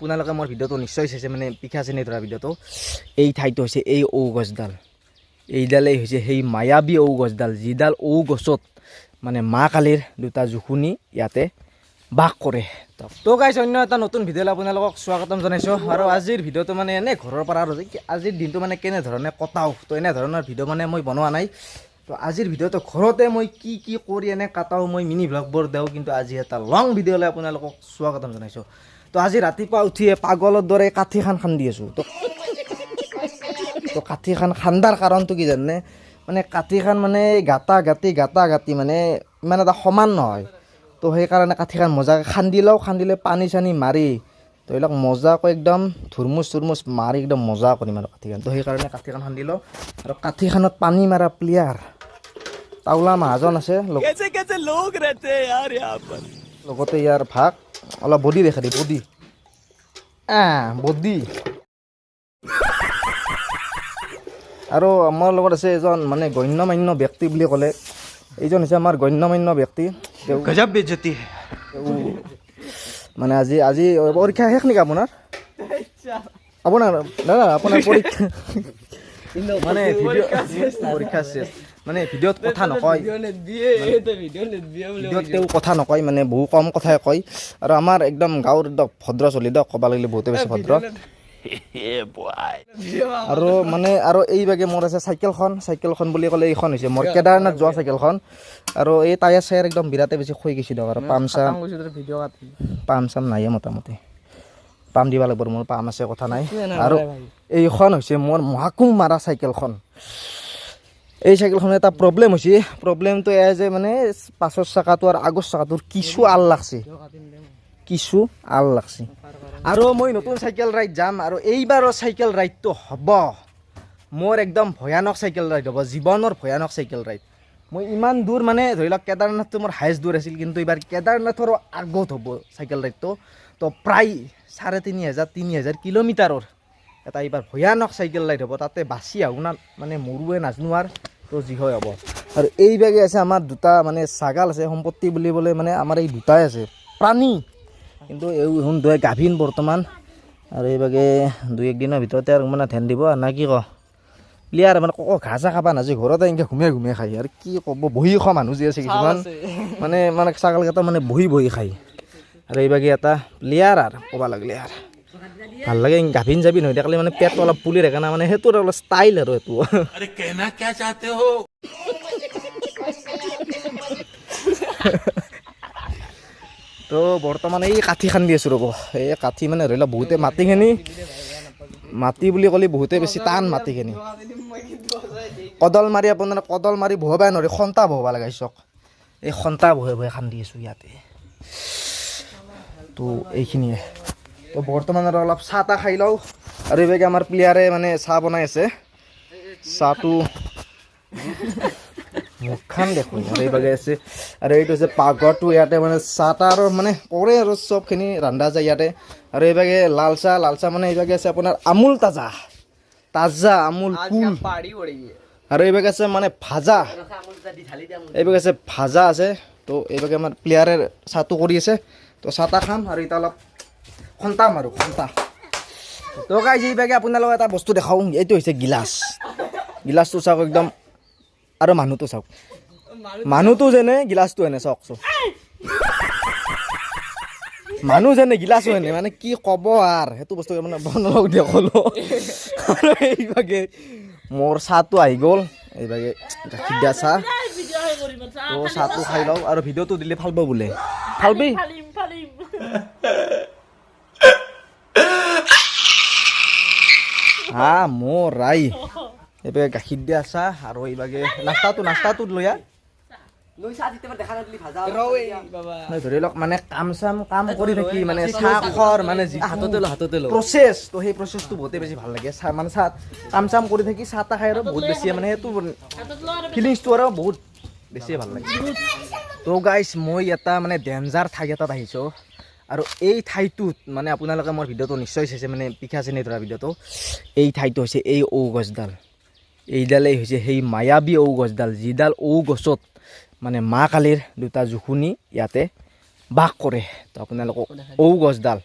আপোনালোকে মোৰ ভিডিঅ'টো নিশ্চয় চাইছে মানে পিঠা চেনি ধৰা ভিডিঅ'টো। এই ঠাইটো হৈছে এই ঔ গছডাল। এইডালেই হৈছে সেই মায়াবী ঔ গছডাল, যিডাল ঔ গছত মানে মা কালীৰ দুটা জুখুনি ইয়াতে বাস কৰে। তো গাইছ অন্য এটা নতুন ভিডিঅ'লৈ আপোনালোকক স্বাগতম জনাইছোঁ। আৰু আজিৰ ভিডিঅ'টো মানে এনেই ঘৰৰ পৰা আৰু আজিৰ দিনটো মানে কেনেধৰণে কটাওঁ, তো এনেধৰণৰ ভিডিঅ' মানে মই বনোৱা নাই। তো আজিৰ ভিডিঅ'টো ঘৰতে মই কি কি কৰি এনে কাটাওঁ মই মিনি ভ্লগবোৰ দিওঁ কিন্তু আজি এটা লং ভিডিঅ'লৈ আপোনালোকক স্বাগতম জনাইছোঁ। তো আজি ৰাতিপুৱা উঠিয়ে পাগলৰ দৰে কাঠিখন খান্দি আছোঁ। তো তো কাঠিখন খান্দাৰ কাৰণটো কি জানে মানে কাঠিখন মানে গাটা গাটি গাটা গাটি মানে ইমান এটা সমান নহয়। তো সেইকাৰণে কাঠিখন মজাকৈ খান্দি লওঁ খান্দিলে পানী চানী মাৰি ধৰি লওক মজাকৈ একদম ধুৰমুচ চুৰমুচ মাৰি একদম মজা কৰিম আৰু কাঠিখন। তো সেইকাৰণে কাঠিখন খান্দিলোঁ আৰু কাঠিখনত পানী মাৰা প্লেয়াৰ। টাউলা মাহাজন আছে লগতে ইয়াৰ ভাগ অলপ বডি দেখাই দি বডি। বদি আৰু আমাৰ লগত আছে এজন মানে গণ্য মান্য ব্যক্তি বুলি ক'লে। এইজন হৈছে আমাৰ গণ্য মান্য ব্যক্তি। তেওঁ মানে আজি আজি পৰীক্ষা শেষ নেকি আপোনাৰ? আপোনাৰ দাদা আপোনাৰ পৰীক্ষা মানে পৰীক্ষা শেষ। মানে ভিডিঅ'ত কথা নকয়। ভিডিঅ'ত তেওঁ কথা নকয় মানে বহু কম কথাই কয়। আৰু আমাৰ একদম গাঁৱৰ একদম ভদ্ৰ চলি দিয়ক ক'ব লাগিলে বহুতে বেছি ভদ্ৰ। আৰু মানে আৰু এইভাগে মোৰ আছে চাইকেলখন চাইকেলখন বুলি ক'লে এইখন হৈছে মোৰ কেদাৰনাথ যোৱা চাইকেলখন। আৰু এই টায়াৰ চায়াৰ একদম বিৰাটে বেছি হৈ গৈছে দিয়ক আৰু পাম চাম পাম চাম নাইয়ে মোটামুটি। পাম দিব লাগিব মোৰ পাম আছে কথা নাই। আৰু এইখন হৈছে মোৰ মহাকুম মাৰা চাইকেলখন। এই চাইকেলখনৰ এটা প্ৰব্লেম হৈছে। প্ৰব্লেমটো এয়া যে মানে পাছৰ চকাটো আৰু আগৰ চকাটোৰ কিছু আল লাগছে। কিছু আল লাগছে। আৰু মই নতুন চাইকেল ৰাইড যাম আৰু এইবাৰৰ চাইকেল ৰাইডটো হ'ব। মোৰ একদম ভয়ানক চাইকেল ৰাইড হ'ব, জীৱনৰ ভয়ানক চাইকেল ৰাইড মই ইমান দূৰ মানে ধৰি লওক কেদাৰনাথটো মোৰ হায়েষ্ট দূৰ আছিল, কিন্তু এইবাৰ কেদাৰনাথৰো আগত হ'ব চাইকেল ৰাইডটো তো প্ৰায় চাৰে তিনি হাজাৰ তিনি হাজাৰ কিলোমিটাৰৰ এটা এইবাৰ ভয়ানক চাইকেল ৰাইড হ'ব। তাতে বাচি আহোঁ না মানে মৰুৱে নাজনো আৰু তো যি হয় হ'ব। আৰু এই বেগে আছে আমাৰ দুটা মানে ছাগাল আছে সম্পত্তি বুলিবলৈ মানে আমাৰ এই দুটাই আছে। প্ৰাণী। কিন্তু এই ইহঁত দুই গাভীন বৰ্তমান। আৰু এইভাগে দুই একদিনৰ ভিতৰতে আৰু মানে ধ্যান দিব না কি ক? প্লেয়াৰ মানে কক ঘাঁহ চাহ খাবা নাযায় ঘৰতে এনেকৈ ঘুমিয়াই ঘুমিয়াই খায়। আৰু কি ক'ব বহি খোৱা মানুহ যি আছে কিছুমান। মানে মানে ছাগলকেইটা মানে বহি বহি খায়। আৰু এইভাগে এটা প্লেয়াৰ আৰু ক'ব লাগিলে আৰু। ভালো লাগে গাভিন জাভিন হৈ থাকিলে মানে পেট অলপ পুলি থাকে না মানে সেইটোৰ অলপ ষ্টাইল আৰু সেইটো। তো বৰ্তমান এই কাঠি খান্দি আছোঁ ৰ'ব। এই কাঠি মানে ধৰি লওক বহুতে মাটিখিনি মাটি বুলি ক'লে বহুতে বেছি টান মাটিখিনি কদল মাৰি আপোনাৰ কদল মাৰি বহাবাই নোৱাৰি খন্তা বহাব লগা চক। এই খন্তা বহে বহে খান্দি আছোঁ ইয়াতে। তো এইখিনিয়ে। তো বৰ্তমান আৰু অলপ চাহ তাহ খাই লওঁ। আৰু এইভাগে আমাৰ প্লেয়াৰে মানে চাহ বনাই আছে। চাহটো মুখখন দেখোন আৰু এইভাগে আছে। আৰু এইটো হৈছে পাকঘৰটো ইয়াতে মানে চাহ তাহ আৰু মানে কৰে আৰু চবখিনি ৰন্ধা যায় ইয়াতে। আৰু এইভাগে লাল চাহ লাল চাহ মানে এইভাগে আছে আপোনাৰ আমুল তাজা। তাজা আমুল কুল আৰু এইভাগে আছে মানে ভাজা। এইভাগে আছে ভাজা আছে। তো এইভাগে আমাৰ প্লেয়াৰে চাহটো কৰি আছে। তো চাহ তাহ খাম আৰু এতিয়া অলপ খন্তাম আৰু খন্তা। তো গাইজ এইভাগে আপোনালোকক এটা বস্তু দেখাওঁ, এইটো হৈছে গিলাচ। গিলাচটো চাওক একদম, আৰু মানুহটো চাওক। মানুহটো যেনে, গিলাচটো এনে চাওক চাওক। মানুহ যেনে, গিলাচো এনে মানে কি ক'ব আৰু, সেইটো বস্তু মানে বনাওক দিয়ক হ'লো আৰু এইভাগে মোৰ চাহটো আহি গ'ল। এইভাগে গাখীৰ দিয়া চাহ। চাহটো খাই লওঁ, আৰু ভিডিঅ'টো দিলে ভালো পাব বোলে। ভালো পাবি হা মোৰ ৰাই এইভাগে গাখীৰ দিয়া চাহ আৰু এইভাগে নাস্তাটো নাস্তাটো লৈ আহ। মানে ধৰি লওক মানে কাম চাম কাম কৰি থাকি মানে চাহ খোৱাৰ মানে যি হাততে হাততে প্ৰচেছ তো সেই প্ৰচেছটো বহুতেই বেছি ভালো লাগে। চাহ মানে চাহ কাম চাম কৰি থাকি চাহ তাহ খাই আৰু বহুত বেছি মানে সেইটো ফিলিংছটো আৰু বহুত বেছিয়ে ভালো লাগে। তো গাইছ মই এটা মানে ডেঞ্জাৰ ঠাই এটাত আহিছোঁ। আৰু এই ঠাইটোত মানে আপোনালোকে মোৰ ভিডিঅ'টো নিশ্চয় চাইছে মানে পিঠা চেনি ধৰা ভিডিঅ'টো এই ঠাইটো হৈছে এই ঔ গছডাল। এইডালেই হৈছে সেই মায়াবী ঔ গছডাল যিডাল ঔ গছত মানে মা কালীৰ দুটা জুখুনি ইয়াতে বাস কৰে। তো আপোনালোকক ঔ গছডাল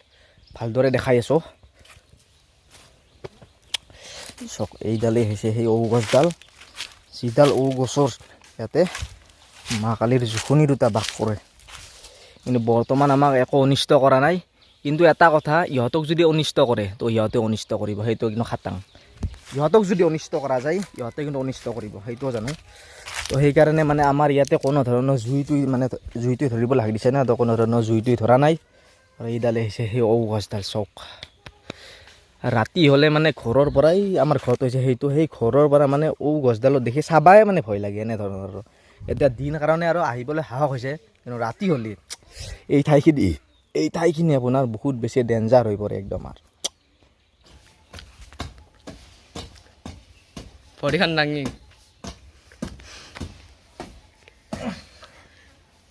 ভালদৰে দেখাই আছোঁ। চাওক এইডালেই হৈছে সেই ঔ গছডাল যিডাল ঔ গছৰ ইয়াতে মা কালিৰ জোখনি দুটা বাস কৰে। কিন্তু বৰ্তমান আমাক একো অনিষ্ট কৰা নাই। কিন্তু এটা কথা, ইহঁতক যদি অনিষ্ট কৰে, তো সিহঁতে অনিষ্ট কৰিব, সেইটো কিন্তু খাটাং। ইহঁতক যদি অনিষ্ট কৰা যায়, ইহঁতে কিন্তু অনিষ্ট কৰিব, সেইটোও জানো। তো সেইকাৰণে মানে আমাৰ ইয়াতে কোনো ধৰণৰ জুইটো মানে জুইটো ধৰিব লাগি দিছে না, তো কোনো ধৰণৰ জুইটো ধৰা নাই। আৰু এইডালে হৈছে সেই ঔ গছডাল চওক ৰাতি হ'লে মানে ঘৰৰ পৰাই আমাৰ ঘৰত হৈছে সেইটো, সেই ঘৰৰ পৰা মানে ঔ গছডালত দেখি চাবাই মানে ভয় লাগে এনেধৰণৰ এতিয়া দিন কাৰণে আৰু আহিবলৈ সাহস হৈছে, কিন্তু ৰাতি হ'লে এই ঠাইখিনি এই ঠাইখিনি আপোনাৰ বহুত বেছি ডেঞ্জাৰ হৈ পৰে একদম আৰু। ভৰিখন দাঙি।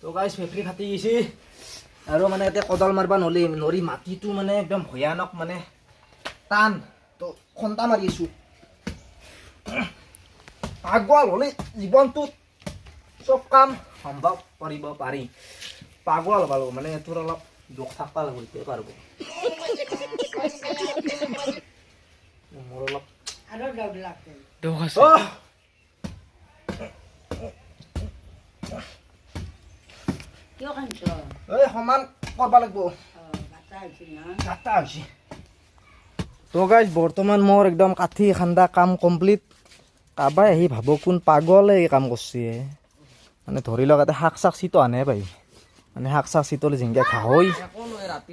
তো গাইছ ফেফৰি ফাটি গৈছে। আৰু মানে এতিয়া কদাল মাৰিব নলি নৰি মাটিটো মানে একদম ভয়ানক মানে টান। তো খন্তা মাৰি আছোঁ। পাগল হ'লে জীৱনটোত চব কাম সম্ভৱ কৰিব পাৰি। পাগল হ'ব মানে এইটোৰ অলপ দুখ থাকিব লাগিব পাৰিব। মোৰ অলপ দুখ আছে! কিয় কান্দিছ? এই সমান কৰিব লাগিব। বাচ্চা হৈছে না? কাটা হৈছে। তো গাইজ বৰ্তমান মোৰ একদম কাঠি খান্দা কাম কমপ্লিট। কাবাই আহি ভাব কোন পাগলে এই কাম কৰিছে। মানে ধৰি লওক ইয়াতে শাক চাক চিটো আনে পাই মানে শাক চাক চিতল জিংকা খাহৈ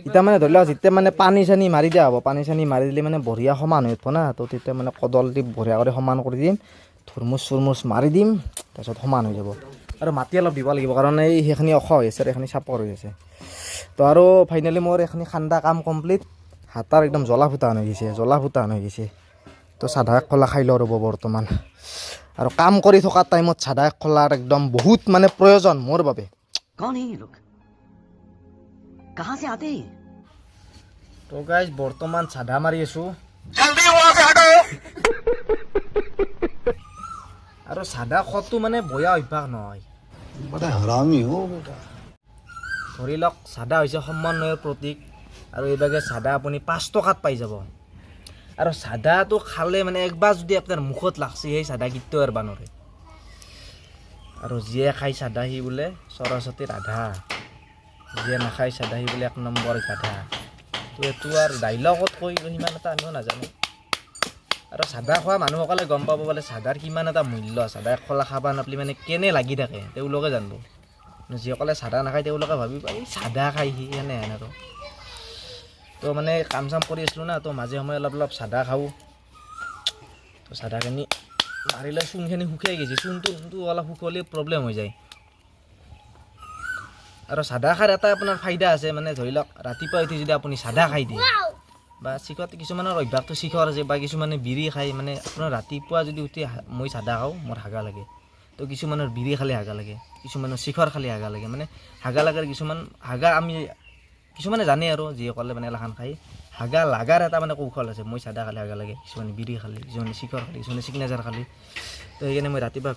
এতিয়া মানে ধৰি লওক যেতিয়া মানে পানী চানী মাৰি দিয়া হ'ব পানী চানী মাৰি দিলে মানে বঢ়িয়া সমান হৈ উঠিব না। তো তেতিয়া মানে কদল দি বঢ়িয়া কৰি সমান কৰি দিম থুৰমুচ চুৰমুচ মাৰি দিম তাৰপিছত সমান হৈ যাব। আৰু মাটি অলপ দিব লাগিব কাৰণ এই সেইখিনি অস হৈ আছে আৰু এইখিনি চাপৰ হৈ আছে। তো আৰু ফাইনেলি মোৰ এইখিনি খান্দা কাম কমপ্লিট হাতাৰ একদম জ্বলা ফুটান হৈ গৈছে জ্বলা ফুটান হৈ গৈছে। তো চাধা এক খোলা খাই লওঁ ৰ'ব বৰ্তমান। আৰু কাম কৰি থকা টাইমত চাধা এক খোলাৰ একদম বহুত মানে প্ৰয়োজন মোৰ বাবে। कहाँ से आते हैं তো গাইজ বৰ্তমান চাধা মাৰি আছোঁ আৰু চাধা খোৱাটো মানে বয়া অভ্যাস নহয় बड़ा हरामी हो बेटा ধৰি লওক চাদা হৈছে সমন্বয়ৰ প্ৰতীক আৰু এইভাগে চাদা আপুনি পাঁচ টকাত পাই যাব আৰু চাদাটো খালে মানে একবাৰ যদি আপোনাৰ মুখত লাগছে সেই চাদা কেতিয়াও এৰবা নৰে আৰু যিয়ে খাই চাদা সি বোলে সৰস্বতীৰ আধা যিয়ে নাখায় চাদা সি বোলে এক নম্বৰ গাধা। তো এইটো আৰু ডাইলগত কৈ সিমান এটা আমিও নাজানো। আৰু চাদা খোৱা মানুহসকলে গম পাব বোলে চাদাৰ কিমান এটা মূল্য, চাদা খোলা খাব নাপালে মানে কেনে লাগি থাকে, তেওঁলোকে জানিব। যিসকলে চাদা নাখায় তেওঁলোকে ভাবিব এই চাদা খাই সি এনেহেন আৰু। তো মানে কাম চাম কৰি আছিলোঁ না, তো মাজে সময়ে অলপ অলপ চাদা খাওঁ। তো চাদাখিনি মাৰিলে চূণখিনি শুকাই গৈছে, চূণটো অলপ শুকলি প্ৰব্লেম হৈ যায়। আৰু চাদা খাৰ এটা আপোনাৰ ফাইদা আছে মানে ধৰি লওক ৰাতিপুৱা উঠি যদি আপুনি চাদা খাই দিয়ে বা চিখত কিছুমানৰ অভ্যাসটো চিখৰ আছে বা কিছুমানে বিড়ি খায় মানে আপোনাৰ ৰাতিপুৱা যদি উঠি মই চাদা খাওঁ মোৰ হাগা লাগে। তো কিছুমানৰ বিড়ি খালে হাগা লাগে কিছুমানৰ শিখৰ খালে হাগা লাগে মানে হাগা লাগাৰ কিছুমান হাগা আমি কিছুমানে জানে আৰু যিসকলে মানে এলাখান খায় হাগা লাগাৰ এটা মানে কৌশল আছে মই চাদা খালে হাগা লাগে কিছুমানে বিড়ি খালে কিছুমানে শিখৰ খালে কিছুমানে চিগনেচাৰ খালে। তো সেইকাৰণে মই ৰাতিপুৱা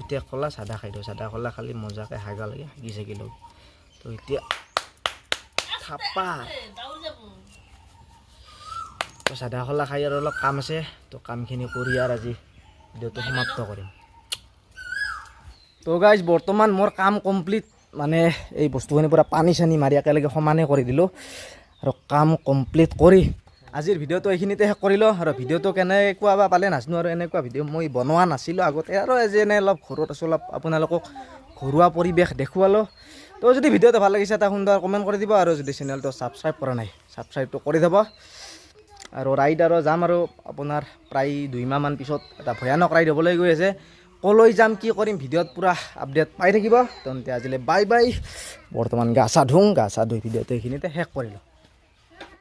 উঠি খোলা চাদা খাই দিওঁ চাদা খোলা খালি মজাকৈ হাগা লাগে হাগি চাগি লওঁ। তো এতিয়া থাপা। তো চাদা খোলা খাই আৰু অলপ কাম আছে, তো কামখিনি কৰি আৰু আজি ভিডিঅ'টো সমাপ্ত কৰিম। তো গাইজ বৰ্তমান মোৰ কাম কমপ্লিট মানে এই বস্তুখিনি পূৰা পানী চানী মাৰি একেলগে সমানে কৰি দিলোঁ আৰু কাম কমপ্লিট কৰি আজিৰ ভিডিঅ'টো এইখিনিতে শেষ কৰিলোঁ আৰু ভিডিঅ'টো কেনেকুৱা বা পালে নাজানো আৰু এনেকুৱা ভিডিঅ' মই বনোৱা নাছিলোঁ আগতে। আৰু আজি এনে অলপ ঘৰত আছোঁ, অলপ আপোনালোকক ঘৰুৱা পৰিৱেশ দেখুৱালোঁ। তো যদি ভিডিঅ'টো ভালো লাগিছে, এটা সুন্দৰ কমেণ্ট কৰি দিব আৰু যদি চেনেলটো ছাবস্ক্ৰাইব কৰা নাই ছাবস্ক্ৰাইবটো কৰি থ'ব। আৰু ৰাইড আৰু যাম আৰু আপোনাৰ প্ৰায় দুইমাহমান পিছত এটা ভয়ানক ৰাইড হ'বলৈ গৈ আছে। ক'লৈ যাম, কি কৰিম, ভিডিঅ'ত পূৰা আপডেট পাই থাকিব। তেন্তে আজিলৈ বাই বাই বৰ্তমান গা চা ধুওঁ গা চা ধুই ভিডিঅ'টো এইখিনিতে শেষ কৰিলোঁ